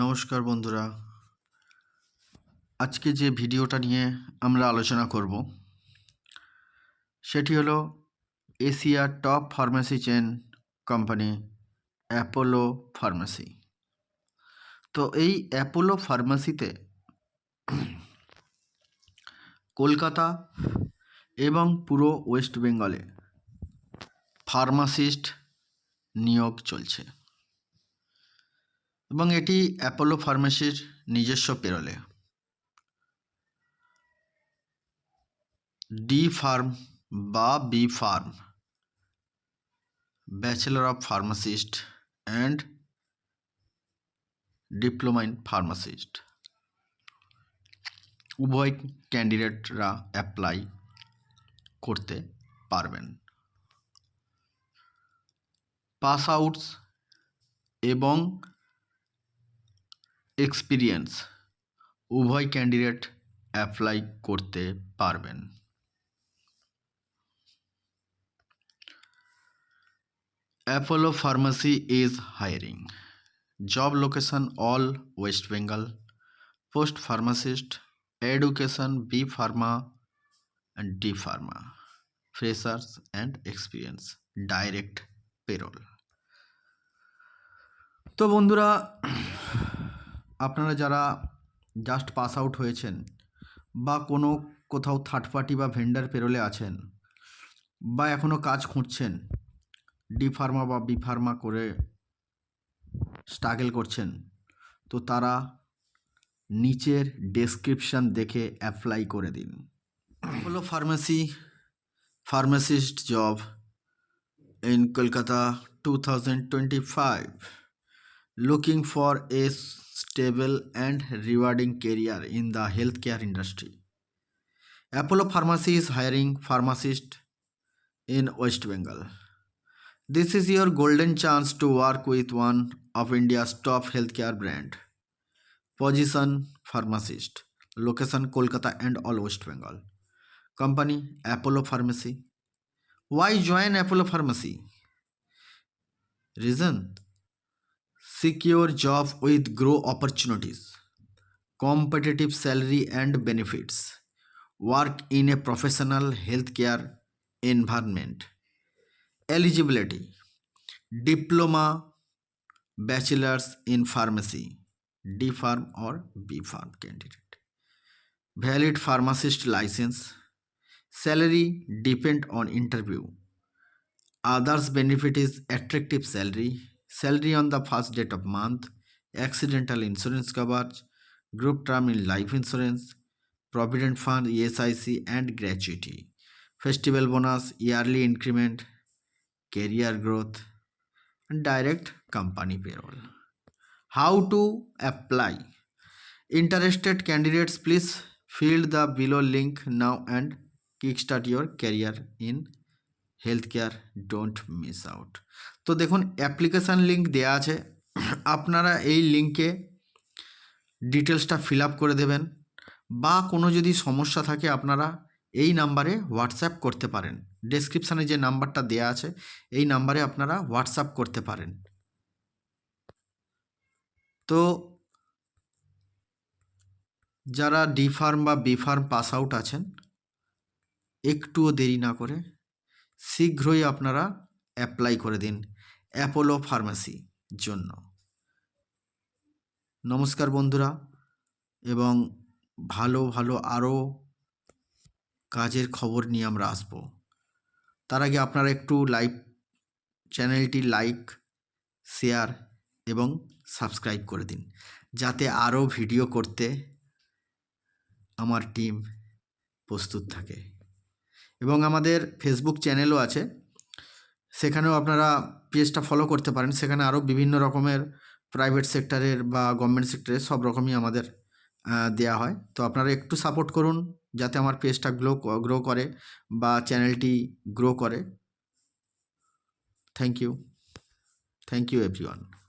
নমস্কার বন্ধুরা আজকে যে ভিডিওটা নিয়ে আমরা আলোচনা করব সেটি হলো এশিয়ার top pharmacy chain company Apollo pharmacy তো এই অ্যাপোলো ফার্মেসিতে কলকাতা এবং পুরো ওয়েস্ট বেঙ্গলে ফার্মাসিস্ট নিয়োগ চলছে এবং এটি অ্যাপোলো ফার্মেসির নিজস্ব পেরলে ডি ফার্ম বা B pharm bachelor of pharmacist and diploma in pharmacist উভয় ক্যান্ডিডেটরা অ্যাপ্লাই করতে পারবেন পাস আউটস এবং এক্সপিরিয়েন্স উভয় ক্যান্ডিডেট অ্যাপ্লাই করতে পারবেন Apollo pharmacy is hiring job location all West Bengal post pharmacist education B pharma and D pharma freshers and experience direct payroll তো বন্ধুরা আপনারা যারা জাস্ট পাস আউট হয়েছেন বা কোনো কোথাও থার্ড পার্টি বা ভেন্ডার পেরোলে আছেন বা এখনও কাজ খুঁজছেন ডি ফার্মা বা বি ফার্মা করে স্ট্রাগল করছেন তো তারা নিচের ডেসক্রিপশান দেখে অ্যাপ্লাই করে দিন হলো pharmacy pharmacist job in Kolkata two thousand twenty five looking for a stable and rewarding career in the healthcare industry. Apollo Pharmacy is hiring pharmacists in West Bengal. This is your golden chance to work with one of India's top healthcare brand. Position pharmacist. Location Kolkata and all West Bengal. Company Apollo Pharmacy. Why join Apollo Pharmacy? Reason Secure job with growth opportunities, competitive salary and benefits, work in a professional healthcare environment. Eligibility: diploma, bachelor's in pharmacy, D Pharm or B Pharm candidate, valid pharmacist license, salary depend on interview. Others benefit is attractive salary, salary on the first date of month, accidental insurance coverage, group term in life insurance, provident fund, ESIC and gratuity, festival bonus, yearly increment, career growth and direct company payroll. How to apply? Interested candidates please fill the below link now and kickstart your career in health care don't miss out তো দেখুন application link দেওয়া আছে আপনারা এই লিঙ্কে ডিটেলসটা fill up করে দেবেন বা কোনো যদি সমস্যা থাকে আপনারা এই নাম্বারে হোয়াটসঅ্যাপ করতে পারেন ডেসক্রিপশানে যে নাম্বারটা দেয়া আছে এই নাম্বারে আপনারা হোয়াটসঅ্যাপ করতে পারেন তো যারা ডি ফার্ম বা বি ফার্ম পাস আউট আছেন একটুও দেরি না করে শীঘ্রই আপনারা অ্যাপ্লাই করে দিন অ্যাপোলো ফার্মেসির জন্য নমস্কার বন্ধুরা এবং ভালো ভালো আরও কাজের খবর নিয়ে আমরা আসব তার আগে আপনারা একটু লাইভ চ্যানেলটি লাইক শেয়ার এবং সাবস্ক্রাইব করে দিন যাতে আরও ভিডিও করতে আমার টিম প্রস্তুত থাকে এবং আমাদের ফেসবুক চ্যানেলও আছে সেখানেও আপনারা পেজটা ফলো করতে পারেন সেখানে আরও বিভিন্ন রকমের প্রাইভেট সেক্টরের বা গভর্নমেন্ট সেক্টরের সব রকমই আমাদের দেয়া হয় তো আপনারা একটু সাপোর্ট করুন যাতে আমার পেজটা গ্লো গ্রো করে বা চ্যানেলটি গ্রো করে thank you thank you everyone